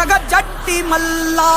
జగజట్టి మల్లా.